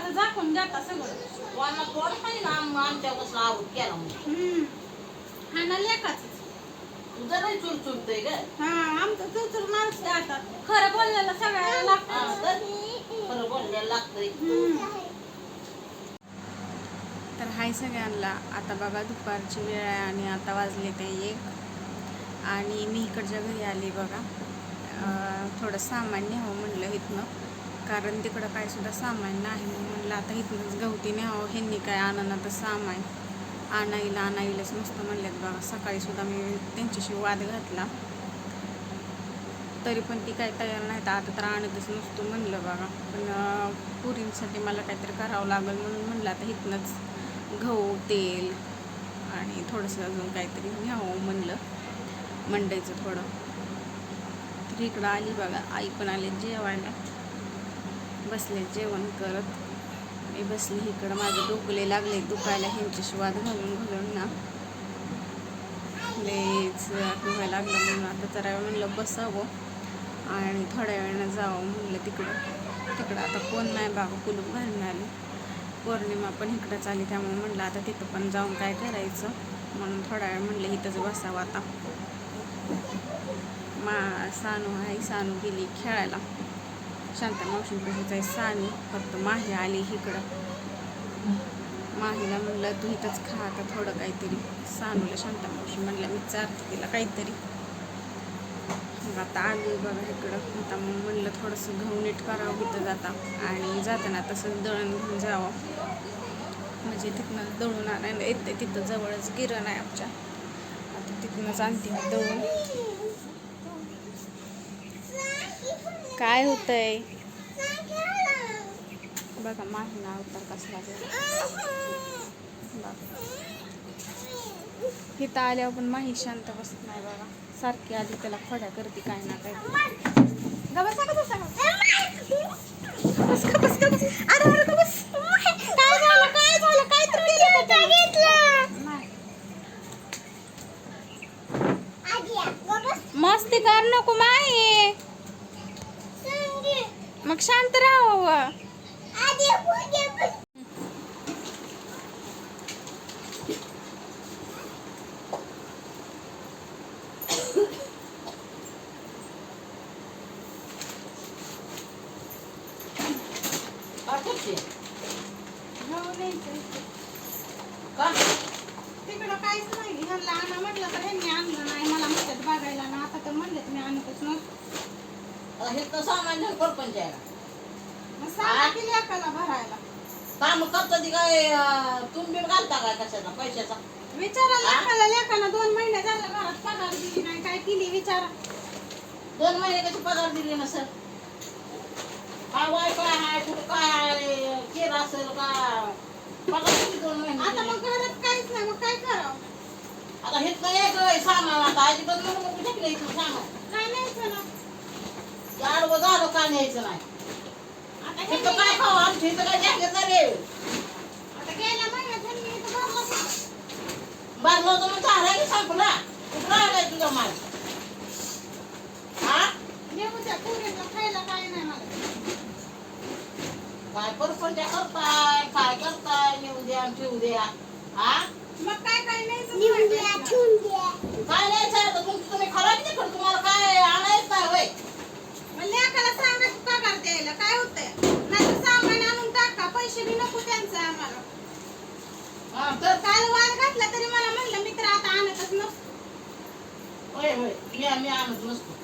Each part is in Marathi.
लेखाचं झाकून जाता सगळं. वाना थोडं आहे ना आम- आमच्यापासून आवड केला म्हणून हम्म. हा ना लेखाच. तुझं नाही ग. हा आमचं चुचूर माणसं आता. खरं बोललेलं सगळ्याला हा, लागतं तर खरं लागतंय. तर हाय सगळ्यांना. आता बघा दुपारची वेळ आहे आणि आता वाजले ते एक. आणि मी इकडच्या घरी आली बघा. अं, थोडं सामान न्यावं म्हणलं इथनं. कारण तिकडं काय सुद्धा सामान नाही. मग म्हणलं आता इथूनच गवती न्यावं ह्यांनी काय आणणं तर सामान. आणायला आणायलाच नुसतं म्हणलेत बघा सकाळी सुद्धा मी त्यांच्याशी वाद घातला. तरी पण ती काय तयार नाही तर आता तर आणतच नसतो म्हणलं बघा पण पुरींसाठी मला काहीतरी करावं लागेल म्हणून म्हणलं आता इथनंच गहू तेल आणि थोडंसं अजून काहीतरी घ्यावं म्हणलं. मंडईचं थोडं. तर इकडं आली बघा. आई पण आली जेवायला. बसले जेवण करत मी बसली इकडं. माझे डोकले लागले दुखायला ह्यांची वाद घालून घालून ना. लेच दुखायला लागलं म्हणून आता जरा वेळ म्हणलं बसावं आणि थोड्या वेळानं जावं म्हणलं तिकडं. तिकडं आता कोण नाही बाबा कुलूप घालून आले. पौर्णिमा पण इकडंच आली त्यामुळे म्हणलं आता तिथं पण जाऊन काय करायचं? म्हणून थोडा वेळ म्हणलं इथंच बसावं आता. मा सानू आहे सानू गेली खेळायला. शांता मावशींपाशीच आहे सानू फक्त माही आली इकडं. माहीला म्हणलं तू इथंच खा आता थोडं काहीतरी. सानूला शांता मावशी म्हणलं मी चारते तिला काहीतरी. मग आता आली बघा इकडं. आता मग म्हणलं थोडंसं घाऊ नीट करावं इथं जाता. आणि जाताना तसंच दळण घेऊन जावं. म्हणजे तिथनं दळून आणायला येते. तिथं जवळच गिरण आहे आमच्या. आता तिथनंच आणते मी दळून. काय होतंय? बघा माहिना अवतार कसला बघा. इथं आल्यावर पण माही शांत बसत नाही बघा. सारखी आधी त्याला खोड्या करते काय ना काय. गबस गबस गबस गबस मग शांत राहावं काय करते का तिकडं काहीच नाही. ह्यांना आणा म्हटलं तर ह्यांनी आणलं नाही. मला म्हणतात बघायला ना आता तर म्हणलेत मी आणतच नसतो आता हे तर सामान्य परपंच आहे मग सांगा की लेकाला भरायला? काम करता ती काय तुम्ही घालता काय कशाचा पैशाचा? विचारा लेकाला लेकाला दोन महिने झाले घरात पगार दिली नाही काय केली विचारा. दोन महिने कशी पगार दिली ना सर? काय वाय काय आहे कुठं काय आहे केर असेल का? पगार किती दोन महिने आता? मग घरात काहीच नाही मग काय करावं? आता हे एक आहे सामान आता अजिबात म्हणून मग कुठे इथलं सामान. ना आडवं झालं का न्यायचं नाही हे ह्यांनी- काय खावं आमच्या इथं काय जागेत नाही रे. भरलं होतं. मग झालं की संपला. कुठं राहिलाय तुझा माल? हा? काय नाही मला. काय परपंच करताय? काय करताय? नेऊ द्या ठेवू द्या. हा? मग काय काय न्यायचं काय न्यायचं आहे आता तुमचं तुम्ही खरा किती खरं तुम्हाला काय आणायच नाही होय मग लेकाला सांगा की पगार द्यायला काय होतंय नाहीतर सामान आणून टाका पैसे बी नको त्यांचं आम्हाला हा, तर काल वाद घातला तरी मला म्हणलं मित्र आता आणतच नसतो. होय होय. मी आम्ही आणत नसतो.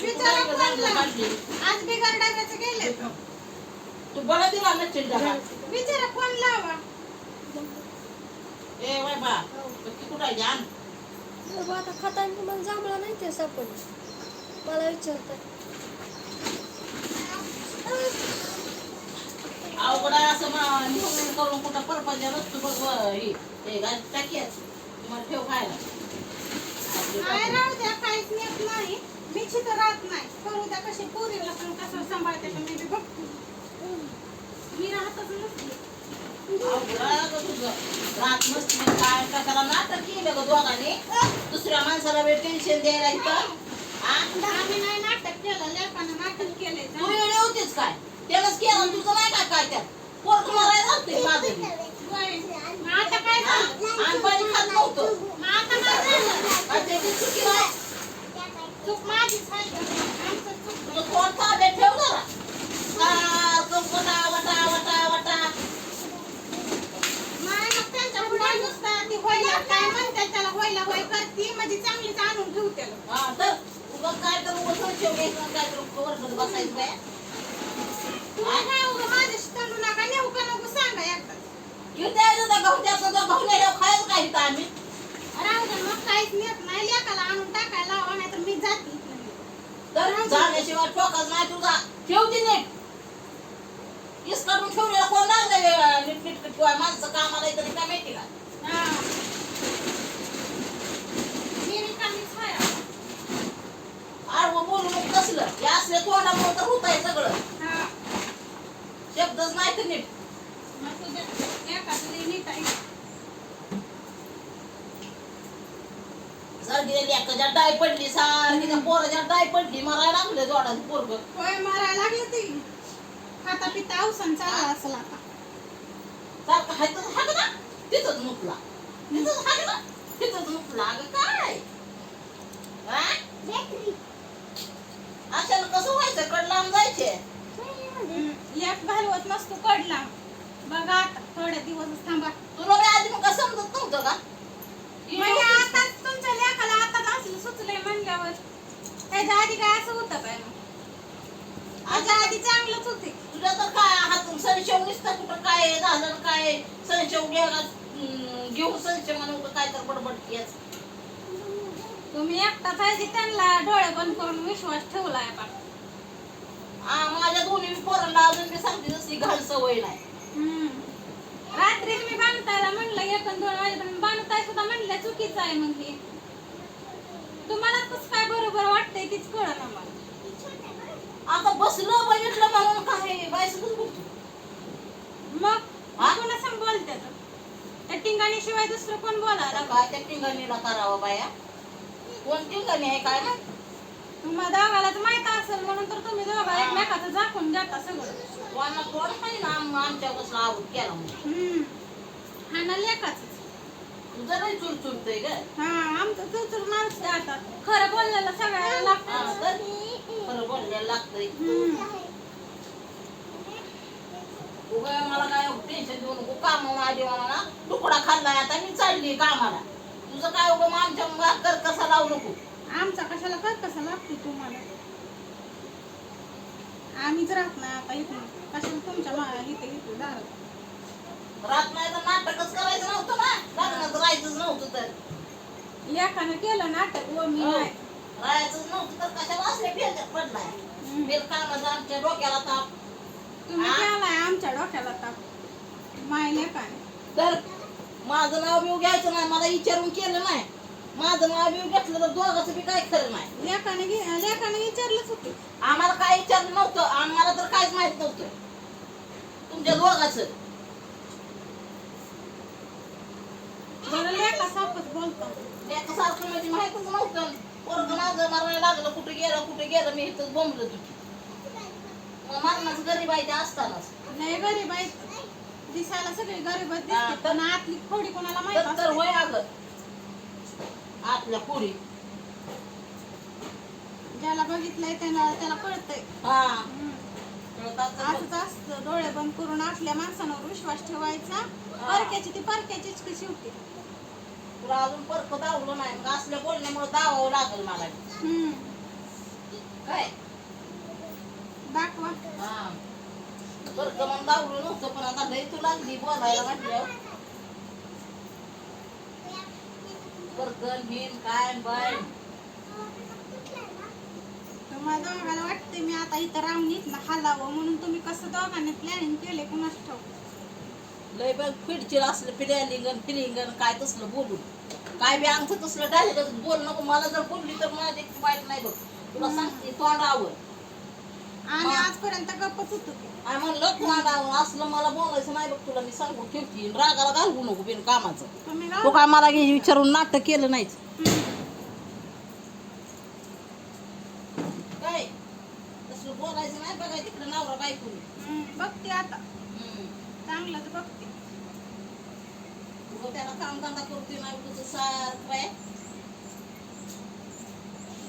कोणला? काढली? आज बिगर डाब्याचे गेले तू. बळा दिला नसेल डबा. विचारा कोण लावा. ए वय बा. ती कुठं आहे? बाबा आता खाताना तुम्हाला जांभळा नाही ते सापडलं मला विचारतात अवघड असं निवडून करून कुठं बघ व ही टाकीयाच तुम्हाला ठेव खायला. काय राहू द्या काहीच नेत नाही. मी तर राहत नाही. करू द्या कशी पोरीला पण कसं सांभाळते मी बी बघते. मी राहतच नसते. अवघड तुझं. रात नसती मग काय कशाला नाटक केलं ग दोघांनी? दुसऱ्या माणसाला वेळ टेन्शन द्यायला इथं? आम्ही नाही नाटक केलं लेकानं नाटक केलंय. तू वेळ होतीच काय? त्यालाच केलं तुझं नाही काय काय त्यात पोरग मारायला ते माझं. आता काय काय ती म्हणजे चांगलीच आणून ठेवते. काय तर उभं बसायचं जाण्याशिवाय ठोकाच नाही तुझा ठेवते नीट इस काढून ठेवलेला कोण लागलं नीट नीट ठेवाय माणसं कामाला येतं काय माहिती का आडवं बोलू कसलं हे असल्या तोंडामुळे तर होत आहे सगळं. शब्दच नाही तर नीट एखाद्या डाय पडली सारखी त्या पोराच्या डाय पडली मरायला लागले जोडाचं पोरग. होय मारायला लागली ती. खाता पिता अवसान चालला असेल आता. सारखं हायतच हाग ना तिथंच मुकला. तिथंच हाग ना तिथंच मुकला. अगं काय? अशानं कसं व्हायचं? कड लांब जायचे. एक घालवत नसतो कडला. बघा आता थोडे दिवस थांबा. तुला बी आधी मग समजत नव्हतं का? म्हणजे आताच तुमच्या लेखाला आताच असलं सुचलंय म्हणल्यावर. त्याच्या आधी काय असं होतं काय मग त्याच्या आधी चांगलंच होते. तुझ्या तर काय हातून संशय नुसतं कुठं काय झालं काय संशय घ्यायला घेऊन संशय म्हणून काय तर बडबड तुम्ही एकटाच आहे त्यांना डोळे बंद करून विश्वास ठेवलाय बा. आ, माझ्या दोन्ही पोरांना अजून मी सांगते जशी घाल सवय नाही. हम्म. रात्रीच मी बांधतायला म्हणलं एक अन दोन वाजेपर्यंत बांधताय सुद्धा म्हणलं चुकीचं आहे म्हणली. तुम्हाला कसं काय बरोबर वाटतंय तीच कळ ना मला. आता बसलं बघितलं म्हणून काय बायसकच बोलतो. मग हा? कोणा सांग बोलत्यात? त्या टिंगाणी शिवाय दुसरं कोण बोलायला आता? काय त्या टिंगणीला करावं बाया? कोण टिंगणी आहे काय ना तुम्हाला दोघालाच माहीत असेल म्हणून तर तुम्ही दोघा एकमेकाचं झाकून देता सगळं. आहे ना आम- आवड केला म्हणून. हम्म. हा ना लेखाच. तुझं नाही ग. हा आमचं चुरचुर माणसं आता. खरं बोललेलं सगळ्याला हा, लागतं तर खरं बोललेलं लागतंय. उगा मला काय टेन्शन देऊ नको काम माझी मला तुकडा खाल्लाय आता मी चालली कामाला. तुझं काय उगा मग आमच्या मग कर कसा लावू नको? आमचा कशाला कर कसा लागतो तुम्हाला? आम्हीच राहत नाही आता इथून. कशाला तुमच्या मा इथे इथे दारात? रात नाही तर नाटकच करायचं नव्हतं ना. लग्नात राहायचंच नव्हतं तर. एकानं केलं नाटक व मी हो. नाही. राहायचंच नव्हतं तर कशाला असले पडलाय? कामाचा आमच्या डोक्याला ताप. तुम्ही? केलाय आमच्या डोक्याला ताप. माय लेकाने तर माझं नाव बिव घ्यायचं नाही मला विचारून केलं नाही. माझं नाव बिव घेतलं तर दोघाचं बी काय खरं नाही. लेकाने घे- लेकाने विचारलंच होते. आम्हाला काय विचारलं नव्हतं आम्हाला तर काहीच माहीत नव्हतं. तुमच्या दोघाचं. बरं लेका सापच बोलतो. सारखं म्हणजे माहितच नव्हतं. पोरग माझं मारायला लागलं कुठे गेलं कुठे गेलं मी इथं बोंबलं तुझी मग मरणाचं गरीब आहे ते असतानाच. गरीब आहेत दिसायला सगळी गरीबच हा, दिसते पण आतली खोडी कोणाला माहीत तर तर असते? होय अगं. आतल्या पुढी ज्याला बघितलंय त्याला त्याला कळतंय. हा. असंच असतं. डोळे बंद करून असल्या माणसांवर विश्वास ठेवायचा. परक्याची ती परक्याचीच कशी होती? तुला अजून परत दावलं नाही. मग असल्या बोलण्यामुळे दावावं लागल मला. हम्म. काय? दाखवा. हा. परत मग दावलं नव्हतं पण आता लई तू लागली बोलायला म्हटलं परकन बिन काय बाय. तुम्हाला दोघाला वाटते मी आता इथं राहून इथनं हलावं म्हणून तुम्ही कसं दोघांनी प्लॅनिंग केले कुणाच ठाऊक? लय बघ फिडचिर असलं फिलिंगन फिलिंगन काय तसलं बोलू. काय बी आमचं तसलं डायरेक्ट बोल नको मला जर बोलली तर मला ते वाईट नाही बघ. तुला सांगते तोंडावर. हा. आजपर्यंत गप्पच होतो. आणि म्हणलं असलं मला बोलायचं नाही बघ तुला मी सांगू ठेवते. रागाला घालवू नको बिन कामाचं. तुम्ही तो गाव काय मला घे विचारून नाटक केलं नाहीच. काय? तसलं बोलायचं नाही बघाय तिकडे नवरा बायको हम्म, बघते आता. चांगलंच बघते. त्याला काम धंदा करते नाही तुझं सारखं आहे.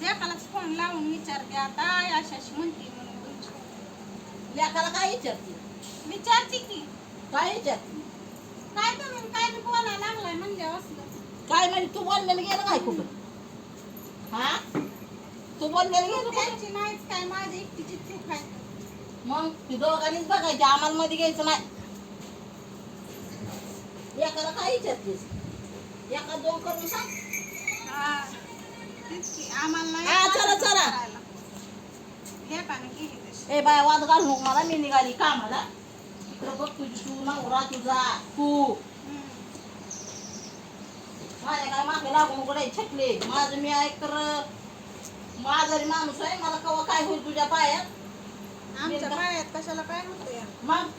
लेकालाच फोन लावून विचारते आता आई अशी अशी म्हणते. लेकाला काय विचारते? विचारते की. काय विचारते? काय तुम्ही काय बी बोलायला लागलाय म्हणजे असलं काय म्हणजे तू बोललेलं गेलं काय कुठं? हा? तू बोललेलं गेलं कुठं? त्यांची नाहीच काय माझी एकटीची चूक आहे. मग ती दोघांनीच बघायची आम्हाला मध्ये घ्यायचं नाही. एकाला काय विचारतेस? एका दोन करून सांग. हा. तेच की आम्हाला नाही हा, चला, चला. करायला. ए बाय वाद घालू नको मला मी निघाली कामाला. इकडं बघ तुझी तू नवरा तुझा तू. माझ्या काय मागे लागून उघडाय छकले? माझं मी ऐक तर माझा माणूस आहे मला कवा काय होईल तुझ्या पायात? आमच्या पायात कशाला काय होतं या? मग?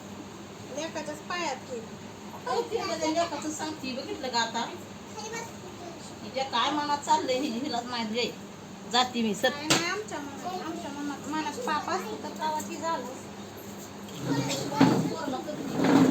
लेकाच्याच पायात केली सांगते बघितलं का आता? काय मनात चाललंय हिलाच माहीत जाते मी सर नाही आमच्या मला पापा मनात मनात पाप असतं तर झालं. पूर्ण